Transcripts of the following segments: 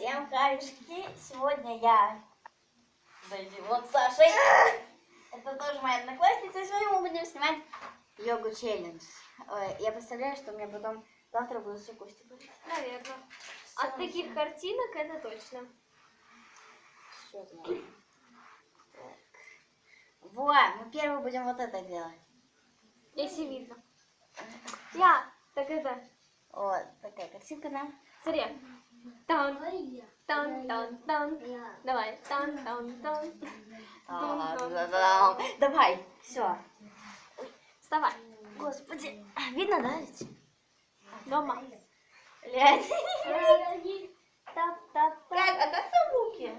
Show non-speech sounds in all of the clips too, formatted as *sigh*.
Всем хаюшки. Сегодня я Дойди, вот с Сашей. Это тоже моя одноклассница. Сегодня мы будем снимать йогу челлендж. Я представляю, что у меня потом завтра будут все кости болеть. Наверное. От таких картинок это точно. Всё знаю. Так. Во, мы первый будем вот это делать. Если видно. Я, так это, Вот, такая картинка нам. смотри. Тан, тан, тан, тан. Давай, тан, тан, тан. Та-да-дам. Давай, все. Вставай. Господи, видно, да? Дома. Блядь. Тап, тап, Как, тап. а как там руки?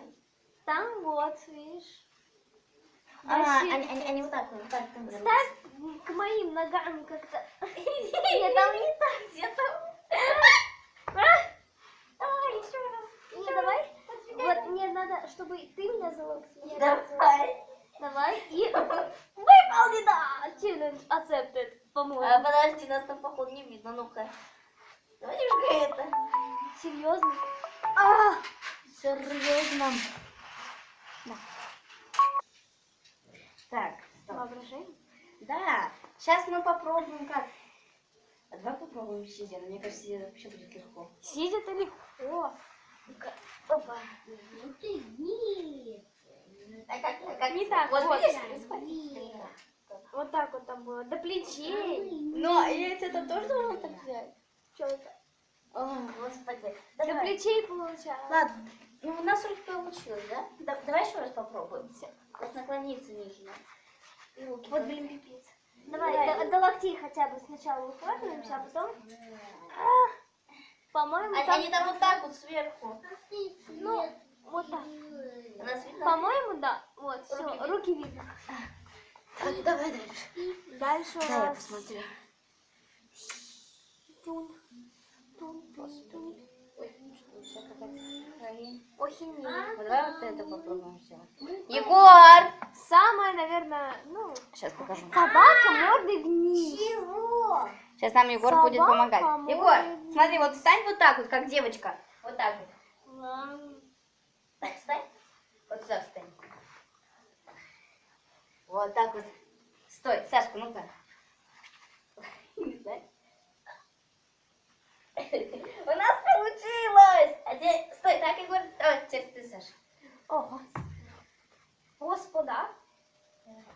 Там вот, видишь. А, они, они, они вот так, вот так там. Ставь к моим ногам как-то. *laughs* Нет, там не так, где там? Не, давай. Вот, мне надо, чтобы ты меня залог. Давай. Давай. И выполнено. Челлендж accepted, А, по-моему. подожди, нас там походу не видно, ну-ка. Давай же это. Серьезно? А, Серьезно. Да. Так, стоп. воображение. Да, сейчас мы попробуем как. А давай попробуем сидя. Мне кажется, сидя вообще будет легко. Сидя это легко. Ну-ка, опа. А как, а как? Не так, Вот, вот. видишь. Вот так вот там было. До плечей. Но яйца это тоже должен так взять? Что это? О, господи. До Давай. плечей получалось. Ладно, ну у нас вроде получилось, да? Да- Давай еще раз попробуем. Вот наклониться нужно. И руки Вот, так. блин, пипец. Давай, Давай. до, до локтей хотя бы сначала укладываемся, а потом... А, По-моему, А там... они там вот так вот сверху. Ну, вот так. У видно? По-моему, да. Вот, все, Руки руки, видно. Так, давай дальше. Дальше у Да, я нас... посмотрю. Тун, тун, тун, у. А давай вот это попробуем сделать. Егор! Самое, наверное, ну... Сейчас покажу. Собака мордой вниз. Сейчас нам Егор будет Собака помогать. может Егор, смотри, вот встань вот так вот, как девочка. Вот так вот. Так, встань. Вот сюда встань. Вот так вот. Стой, Сашка, ну-ка. *laughs* Не знаю. *laughs* У нас получилось! А теперь, стой, так, Егор. Давай, теперь ты, Саша. Ого. Господа.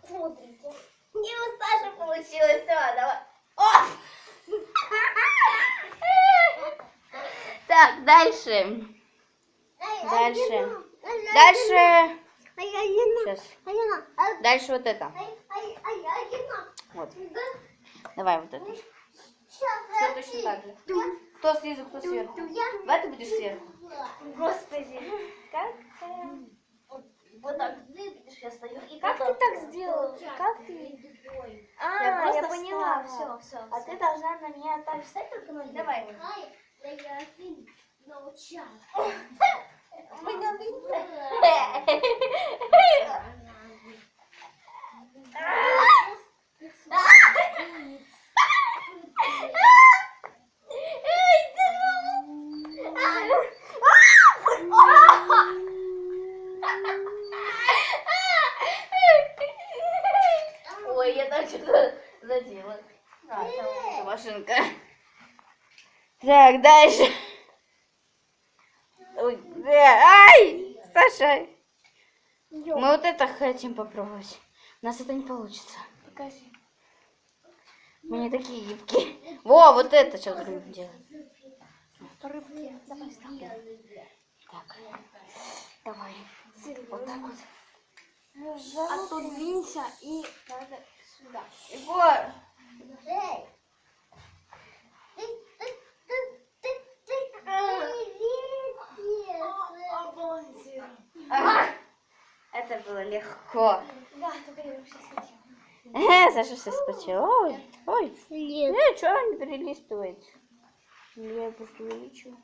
Смотрите. Не у Саши получилось, все, давай. О! Так, дальше. Дальше. Дальше. Сейчас. Дальше вот это. Вот. Давай вот это. Все точно так же. Кто снизу, кто сверху. Давай ты будешь сверху. Господи. Как? Вот так. Я стою. И Как ты так сделал? Как ты? А, Я я, поняла. встала. Все, все. А ты должна на меня так встать, только ноги. Давай. Видно. Ой, я там что-то. А, это машинка. Так, дальше. Ой, да, ай, Саша. Мы вот это хотим попробовать. У нас это не получится. Покажи. Мы не такие гибкие. Во, вот это сейчас будем делать. Рыбки. Давай, ставь. Так, давай. Вот так вот. Отодвинься и надо сюда. Егор. Ага. Это было легко. Да, только я вообще схватила. Э, Саша все схватил. Ой, ой. Э, что не перелистывает? Я просто увеличу.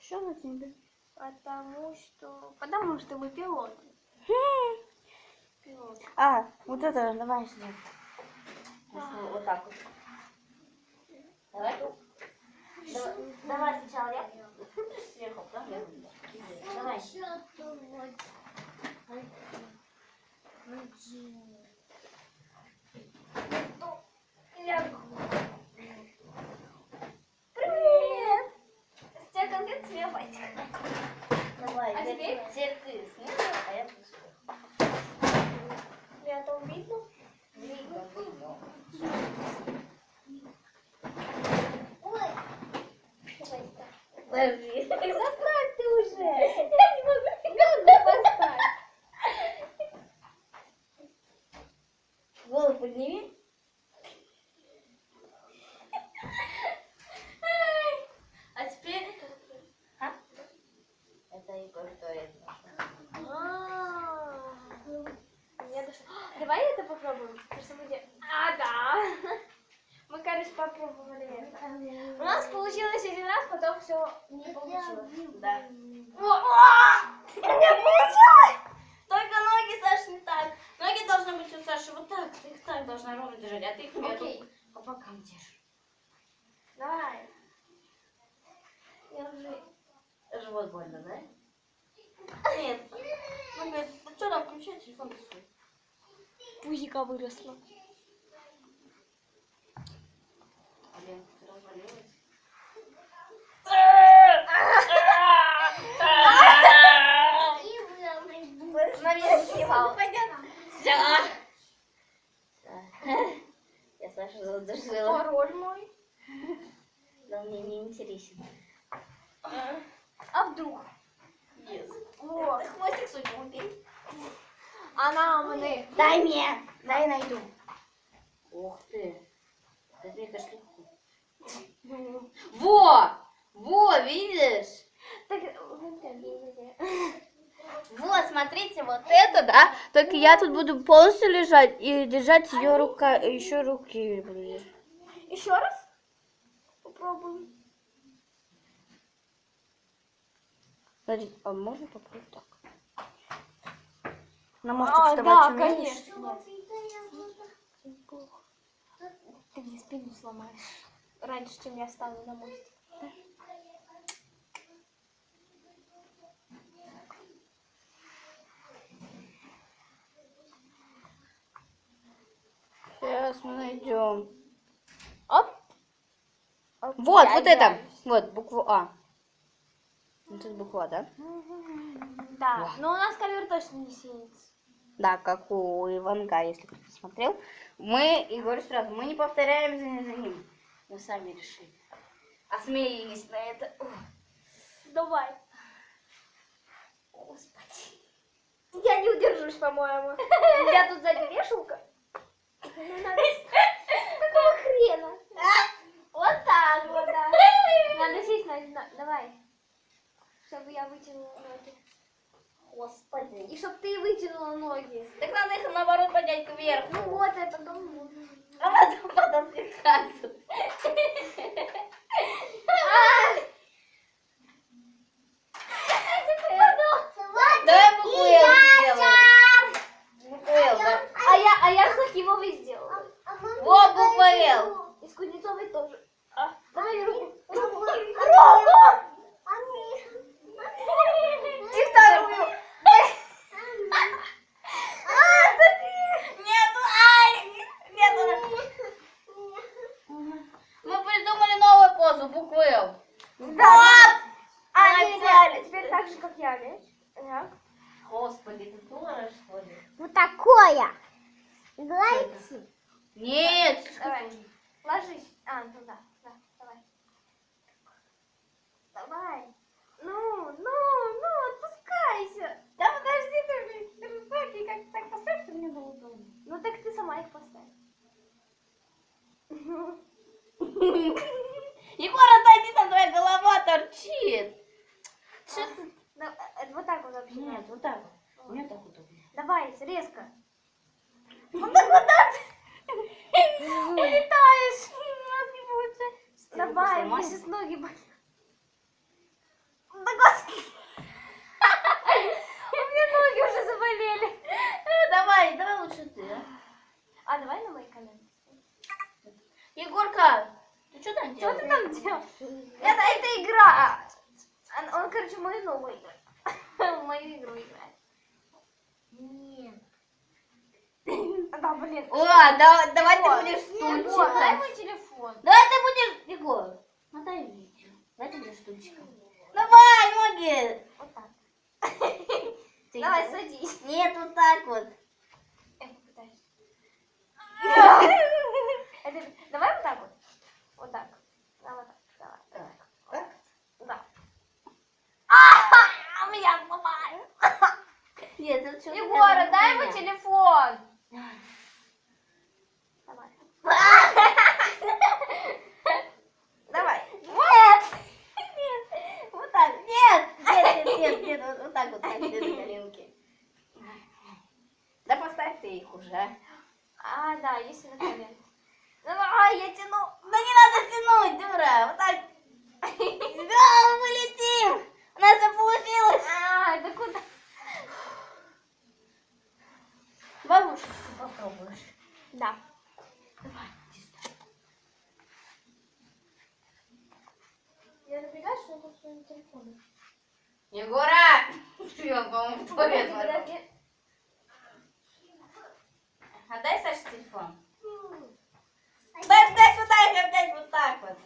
Что на тебе? Потому что... Потому что мы пилоты. Пилоты. А, вот это давай сюда. Вот так вот. Давай. Давай, сначала я. Сверху, потом я. Привет! С тебя конфет съебать. Давай, А теперь? теперь ты снизу, а я пишу. Я там видно? Видно, видно. Подожди. *laughs* Заставь ты уже. *laughs* Я не могу. Надо поставь. Голову подними. А теперь... А? Это Егор Торец. А, Я дошло. Давай это попробуем. Просто мы де- А, да. Мы, короче, попробовали это. У нас получилось один раз, потом все не получилось. Да. О, *laughs* Не получилось! Только ноги, Саша, не так. Ноги должны быть у Саши вот так. Ты их так должна ровно держать, а ты их Окей. по бокам держишь. Давай. Держи. Живот больно, да? Нет. Ну, говорит, ну что там, включай телефон свой. Пузика выросла. Блин, ты развалилась. Наверное, снимал. Я Сашу задушила. Пароль мой. Да мне не интересен. А вдруг? Yes. Вот. Сунул, окей? Она мне. Дай мне. Дай найду. Ух ты. Двигаешь легко. Во! Во, видишь? Так, вот смотрите, вот это, да? Только я тут буду полностью лежать и держать ее рука, еще руки. Еще раз? Попробуем. Смотри, а можно попробовать так? На может А, вставать да, умеешь? конечно. Ты мне спину сломаешь. Раньше, чем я стану на мостик. Сейчас мы найдем. Оп. Оп, Вот, я вот это. играюсь. Вот, букву А. Вот это буква А, да? Да, но у нас ковер точно не синится. Да, как у Иванга, если кто-то смотрел. Мы, и говорю сразу, мы не повторяем за, за ним. Мы сами решили. Осмелились на это. Ух, Давай. Господи. Я не удержусь, по-моему. *laughs* Меня тут сзади вешалка. Ну, надо- Какого хрена? Вот так вот, да. *laughs* Надо сесть на- Давай. Чтобы я вытянула ноги. Господи. И чтобы ты вытянула ноги. Так надо их наоборот поднять кверху. Ну вот это ну. А потом потом пихаться. Давай букву Л сделаем. Букву Л, да. А я, а я с Хакимовой сделала. Вот буква Л. И с Кузнецовой тоже. А, давай руку. Руку. И вторую. Нету, ай! Нету. Мы придумали позу, букву Л. Да. А, Молодец. не, реально. Теперь так же, как я, видишь? Так. Господи, ты дура, что ли? Вот такое. Играйте. Нет. Давай. Ложись. А, ну да, да, давай. Давай. Ну, ну, отпускайся. Да подожди ты, блин, ты руки как так поставь, чтобы мне было удобно. Ну так ты сама их поставь. Егор, отойди, там твоя голова торчит. Что ты? Да, э, Вот так вот вообще. Нет, вот так. Мне так удобно. Давай, резко. Ну так куда ты? Улетаешь. У нас не получается. Давай, мне сейчас ноги болят. Да господи. У меня ноги уже заболели. Давай, давай лучше ты, а? А давай на мои коленки. Егорка, ты что там Что делаешь? ты там делаешь? Это, это игра. Он, он, короче, мою ногу играет. в мою игру играть. Нет. Да, блин. О, да, давай ты будешь Егор, дай стульчиком. мой телефон. Давай ты будешь... Егор, видео. Давай ты будешь стульчиком. Давай, ноги. Вот так. *laughs* Давай, садись. Нет, вот так вот. Я попытаюсь. *laughs* Это- Давай вот так вот. Вот так. Да, вот так. Давай. Так. Да. А, меня сломали. Нет, это что Егора, дай ему телефон. Давай. Давай. Нет! Нет! Нет! Нет, нет, нет. Вот, вот так вот, так, коленки. Да поставь ты их уже. А, да, если на колено. Давай, я тяну. Да не надо тянуть, дура. Вот так. Да, мы полетим. У нас все получилось. А, да куда? Бабушка, ты попробуешь. Да. Давай, Я набегаю, что это своим телефоном. Егора! Ты, он, по-моему. Отдай Саше телефон. Дай, дай сюда, опять вот так вот.